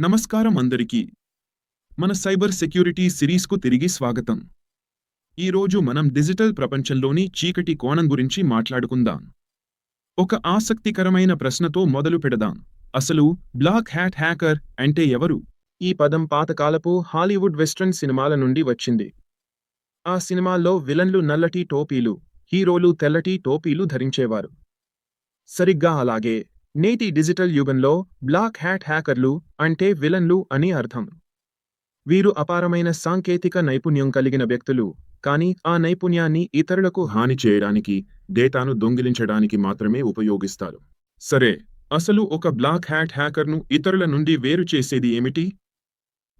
నమస్కారం అందరికీ. మన సైబర్ సెక్యూరిటీ సిరీస్కు తిరిగి స్వాగతం. ఈరోజు మనం డిజిటల్ ప్రపంచంలోని చీకటి కోణం గురించి మాట్లాడుకుందాం. ఒక ఆసక్తికరమైన ప్రశ్నతో మొదలు పెడదాం. అసలు బ్లాక్ హ్యాట్ హ్యాకర్ అంటే ఎవరు? ఈ పదం పాతకాలపు హాలీవుడ్ వెస్ట్రన్ సినిమాల నుండి వచ్చింది. ఆ సినిమాల్లో విలన్లు నల్లటి టోపీలు హీరోలు తెల్లటి టోపీలు ధరించేవారు. సరిగ్గా అలాగే నేటి డిజిటల్ యుగంలో బ్లాక్ హ్యాట్ హ్యాకర్లు అంటే విలన్లు అని అర్థం. వీరు అపారమైన సాంకేతిక నైపుణ్యం కలిగిన వ్యక్తులు కానీ ఆ నైపుణ్యాన్ని ఇతరులకు హాని చేయడానికి డేటాను దొంగిలించడానికి మాత్రమే ఉపయోగిస్తారు. సరే అసలు ఒక బ్లాక్ హ్యాట్ హ్యాకర్ను ఇతరుల నుండి వేరు చేసేది ఏమిటి?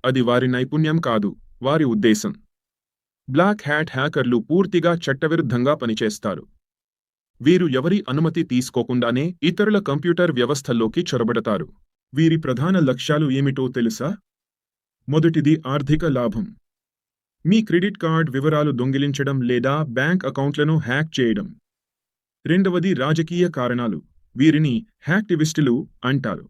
అది వారి నైపుణ్యం కాదు వారి ఉద్దేశం. బ్లాక్ హ్యాట్ హ్యాకర్లు పూర్తిగా చట్టవిరుద్ధంగా పనిచేస్తారు. వీరు ఎవరి అనుమతి తీసుకోకుండానే ఇతరుల కంప్యూటర్ వ్యవస్థల్లోకి చొరబడతారు. వీరి ప్రధాన లక్ష్యాలు ఏమిటో తెలుసా? మొదటిది ఆర్థిక లాభం. మీ క్రెడిట్ కార్డ్ వివరాలు దొంగిలించడం లేదా బ్యాంక్ అకౌంట్లను హ్యాక్ చేయడం. రెండవది రాజకీయ కారణాలు. వీరిని హ్యాక్టివిస్టులు అంటారు.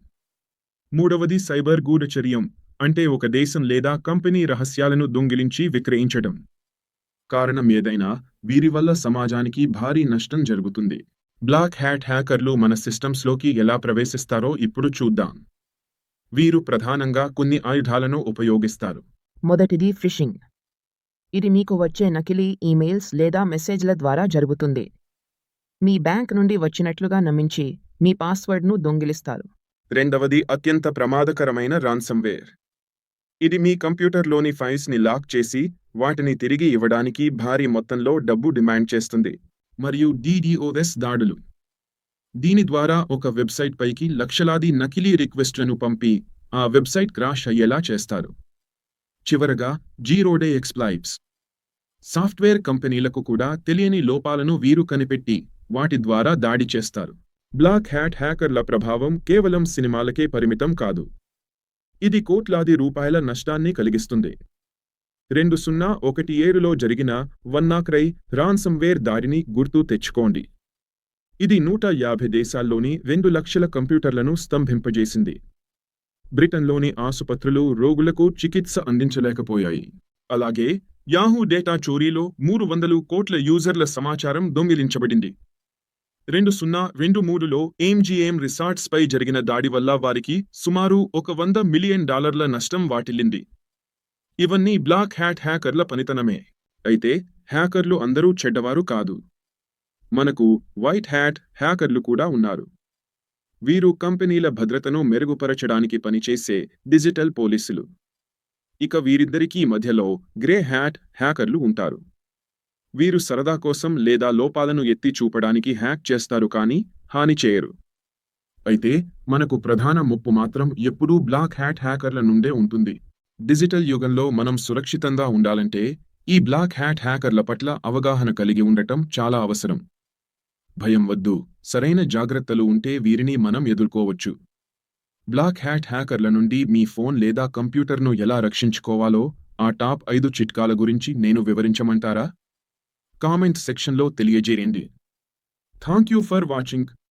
మూడవది సైబర్ గూఢచర్యం అంటే ఒక దేశం లేదా కంపెనీ రహస్యాలను దొంగిలించి విక్రయించడం. కారణం ఏదైనా వీరి వల్ల సమాజానికి భారీ నష్టం జరుగుతుంది. బ్లాక్ హ్యాట్ హ్యాకర్లు మన సిస్టమ్స్లోకి ఎలా ప్రవేశిస్తారో ఇప్పుడు చూద్దాం. వీరు ప్రధానంగా కొన్ని ఆయుధాలను ఉపయోగిస్తారు. మొదటిది ఫిషింగ్. ఇది మీకు వచ్చే నకిలీ ఈమెయిల్స్ లేదా మెసేజ్ల ద్వారా జరుగుతుంది. మీ బ్యాంక్ నుండి వచ్చినట్లుగా నమ్మించి మీ పాస్వర్డ్ను దొంగిలిస్తారు. రెండవది అత్యంత ప్రమాదకరమైన రాన్సమ్వేర్. ఇది మీ కంప్యూటర్లోని ఫైల్స్ని లాక్ చేసి వాటిని తిరిగి ఇవ్వడానికి భారీ మొత్తంలో డబ్బు డిమాండ్ చేస్తుంది. మరియు డిడిఓఎస్ దాడులు. దీని ద్వారా ఒక వెబ్సైట్ పైకి లక్షలాది నకిలీ రిక్వెస్ట్లను పంపి ఆ వెబ్సైట్ క్రాష్ అయ్యేలా చేస్తారు. చివరగా జీరోడే ఎక్స్ప్లాయిప్స్ సాఫ్ట్వేర్ కంపెనీలకు కూడా తెలియని లోపాలను వీరు కనిపెట్టి వాటి ద్వారా దాడి చేస్తారు. బ్లాక్ హ్యాట్ హ్యాకర్ల ప్రభావం కేవలం సినిమాలకే పరిమితం కాదు. ఇది కోట్లాది రూపాయల నష్టాన్ని కలిగిస్తుంది. రెండు సున్నా ఒకటి ఏడులో జరిగిన వన్నాక్రై రాన్సమ్వేర్ దారిని గుర్తు తెచ్చుకోండి. ఇది నూట యాభై దేశాల్లోని రెండు లక్షల కంప్యూటర్లను స్తంభింపజేసింది. బ్రిటన్లోని ఆసుపత్రులు రోగులకు చికిత్స అందించలేకపోయాయి. అలాగే యాహూ డేటా చోరీలో మూడు వందలు కోట్ల యూజర్ల సమాచారం దొంగిలించబడింది. రెండు సున్నా రెండు మూడులో ఏంజీఎం రిసార్ట్స్ పై జరిగిన దాడి వల్ల వారికి సుమారు ఒక వంద మిలియన్ డాలర్ల నష్టం వాటిల్లింది. ఇవన్నీ బ్లాక్ హ్యాట్ హ్యాకర్ల పనితనమే. అయితే హ్యాకర్లు అందరూ చెడ్డవారు కాదు. మనకు వైట్ హ్యాట్ హ్యాకర్లు కూడా ఉన్నారు. వీరు కంపెనీల భద్రతను మెరుగుపరచడానికి పనిచేసే డిజిటల్ పోలీసులు. ఇక వీరిద్దరికీ మధ్యలో గ్రే హ్యాట్ హ్యాకర్లు ఉంటారు. వీరు సరదా కోసం లేదా లోపాలను ఎత్తి చూపడానికి హ్యాక్ చేస్తారు కానీ హాని చేయరు. అయితే మనకు ప్రధాన ముప్పు మాత్రం ఎప్పుడూ బ్లాక్ హ్యాట్ హ్యాకర్ల నుండే ఉంటుంది. డిజిటల్ యుగంలో మనం సురక్షితంగా ఉండాలంటే ఈ బ్లాక్ హ్యాట్ హ్యాకర్ల పట్ల అవగాహన కలిగి ఉండటం చాలా అవసరం. భయం వద్దు సరైన జాగ్రత్తలు ఉంటే వీరిని మనం ఎదుర్కోవచ్చు. బ్లాక్ హ్యాట్ హ్యాకర్ల నుండి మీ ఫోన్ లేదా కంప్యూటర్ను ఎలా రక్షించుకోవాలో ఆ టాప్ ఐదు చిట్కాల గురించి నేను వివరించమంటారా? కామెంట్ సెక్షన్లో తెలియజేయండి. Thank you for watching.